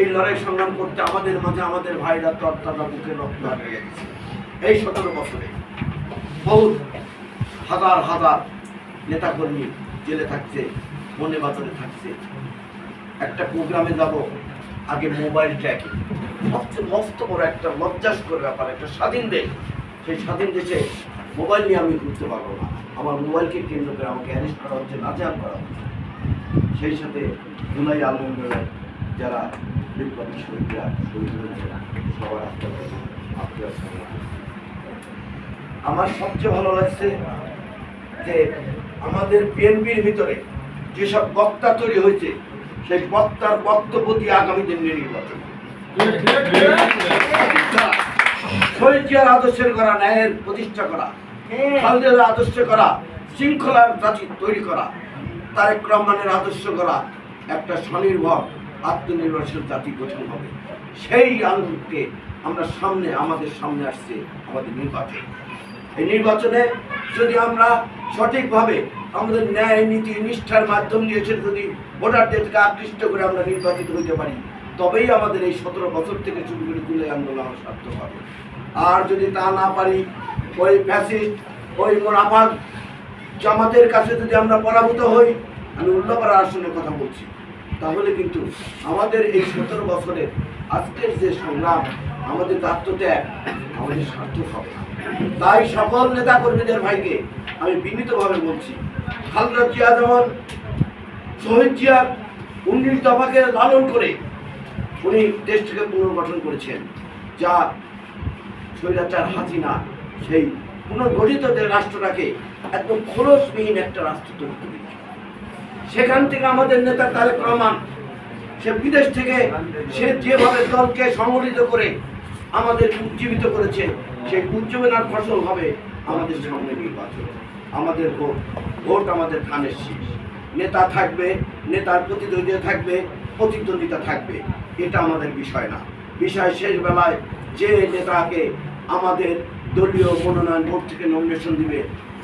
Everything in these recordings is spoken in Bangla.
এই লড়াই সংগ্রাম করতে আমাদের মাঝে আমাদের ভাইরা তরতাজা বুকে রক্ত গেছে। এই সতেরো বছরে বহু হাজার হাজার নেতাকর্মী জেলে থাকছে মনে বাতলে থাকছে। একটা প্রোগ্রামে যাব, আগে মোবাইল ট্র্যাকিং। সবচেয়ে মস্ত বড় একটা লজ্জাস্কর ব্যাপার, একটা স্বাধীন দেশ। সেই স্বাধীন দেশে মোবাইল নিয়ে আমি ঘুরতে পারব না। আমার মোবাইলকে কেন্দ্র করে আমাকে অ্যারেস্ট করা হচ্ছে নাজাম করা হচ্ছে। সেই সাথে জুলাই আলমগীরের যারা বিপ্লবী আমার সবচেয়ে ভালো লাগছে যে আমাদের বিএনপির ভিতরে যেসব বক্তা তৈরি হয়েছে, সেই বক্তার বক্তব্য দিয়ে আগামী দিনের নির্বাচন। শহীদ আদর্শের করা ন্যায়ের প্রতিষ্ঠা করা, খালেদার আদর্শ করা, শৃঙ্খলার জাতি তৈরি করা, তারেক রহমানের আদর্শ করা একটা স্বনির্ভর আত্মনির্ভরশীল জাতি গঠন হবে। সেই আন্দোলনকে আমরা সামনে, আমাদের সামনে আসছে আমাদের নির্বাচন। এই নির্বাচনে যদি আমরা সঠিকভাবে আমাদের ন্যায় নীতি নিষ্ঠার মাধ্যম দিয়ে সে যদি ভোটারদেরকে আকৃষ্ট করে আমরা নির্বাচিত হইতে পারি, তবেই আমাদের এই সতেরো বছর থেকে শুরু করে তুলে আন্দোলন সার্থক হবে। আর যদি তা না পারি, ওই ফ্যাসিস্ট, ওই মোনাফাক জামাতের কাছে যদি আমরা পরাভূত হই, আমি উল্লাপাড়া আসনের কথা বলছি। তাহলে কিন্তু আমাদের এই সতেরো বছরের আজকের যে সংগ্রাম, আমাদের আত্মত্যাগ, আমাদের সার্থক হবে তাই সকল নেতা কর্মীদের ভাইকে আমি বিনীতভাবে বলছি, খালদা জিয়া যেমন শহীদ জিয়ার উনিশ দফাকে লালন করে উনি দেশটিকে পুনর্গঠন করেছেন, যা স্বৈরাচার হাসিনা সেই পুনর্গঠিত রাষ্ট্রটাকে একদম খরচবিহীন একটা রাষ্ট্র তৈরি করে দিয়েছে। সেখান থেকে আমাদের নেতা তারেক রহমান, সে বিদেশ থেকে সে যেভাবে দলকে সংগঠিত করে আমাদের উজ্জীবিত করেছে, সেই উজ্জীবনার ফসল হবে আমাদের সামনে নির্বাচন। আমাদের ভোট ভোট আমাদের ধানের শীষ। নেতা থাকবে, নেতার প্রতিদ্বন্দ্বিতা থাকবে প্রতিদ্বন্দ্বিতা থাকবে। এটা আমাদের বিষয় না। বিষয় শেষ বেলায় যে নেতাকে আমাদের দলীয় মনোনয়ন বোর্ড থেকে নমিনেশন দিবে।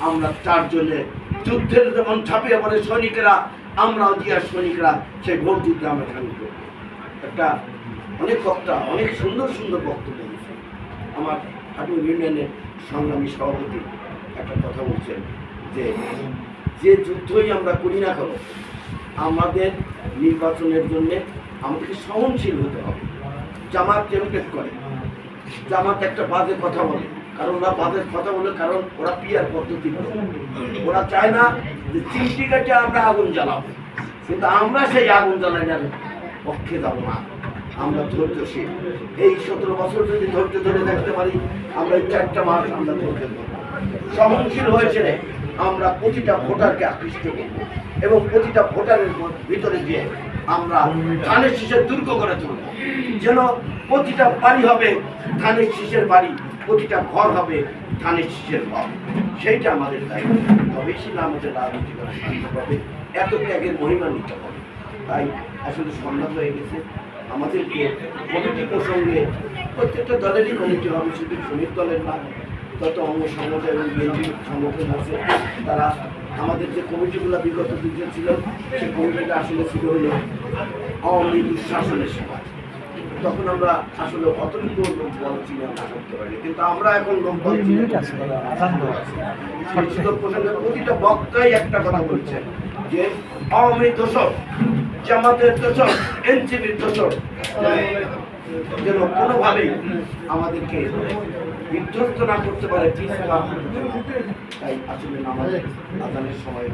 আমরা চারজনে যুদ্ধের যেমন ছাপিয়ে পড়ে সৈনিকেরা, আমরাও জিয়ার সৈনিকরা, সেই ভোট যুদ্ধে আমরা সামিল করব একটা অনেক বক্তা, অনেক সুন্দর সুন্দর বক্তব্য দিয়েছে। আমার হাটু ইউনিয়নের সংগ্রামী সভাপতি একটা কথা বলছেন যে যে যুদ্ধই আমরা করি না কেন, আমাদের নির্বাচনের জন্য আমাদেরকে সহনশীল হতে হবে। জামাত টেমপ্লেট করে, জামাত একটা বাজে কথা বলে কারণ ওরা বাজে কথা বলে, কারণ ওরা পিয়ার পদ্ধতি। ওরা চায় না যে চিমটি কাটে আমরা আগুন জ্বালাবো। কিন্তু আমরা সেই আগুন জ্বালাইনার পক্ষে যাব না। আমরা ধৈর্যশীল। এই সতেরো বছর যদি ধৈর্য ধরে দেখতে পারি, আমরা এই চারটা মাস আমরা ধৈর্য ধরবো সহনশীল হয়েছে আমরা প্রতিটা ভোটারকে আকৃষ্ট করব এবং প্রতিটা ভোটারের ভিতরে গিয়ে আমরা ধানের শীষের দুর্গ করে তুলব। যেন প্রতিটা বাড়ি হবে ধানের শীষের বাড়ি। প্রতিটা ঘর হবে ধানের শীষের ঘর। সেইটা আমাদের দায়িত্ব। তবেই ছিল আমাদের রাজনীতি করা সম্ভব হবে এত ত্যাগের মহিমা নিতে হবে। তাই আসলে সন্ধ্যা হয়ে গেছে। আমাদেরকে কমিটি প্রসঙ্গে প্রত্যেকটা দলেরই কমিটি হবে, শুধু শ্রমিক দলের না। তত অঙ্গ সংগঠন এবং বিএনপি সংগঠন আছে, তারা আমাদের যে কমিটিগুলো বিগত দিনে ছিল, সেই কমিটিটা আসলে ছিল হলো আওয়ামী লীগ শাসনের সময় তখন আমরা আসলে অতটুকু বল চিন্তা করতে পারি কিন্তু আমরা এখন প্রসঙ্গে প্রতিটা বক্তাই একটা কথা বলছেন যে আওয়ামী দোষক জামাতের দোষক এনসিবির দোষক যেন কোনোভাবেই আমাদেরকে বিধ্বস্ত না করতে পারে তাই আসলে আমাদের আদানের সময়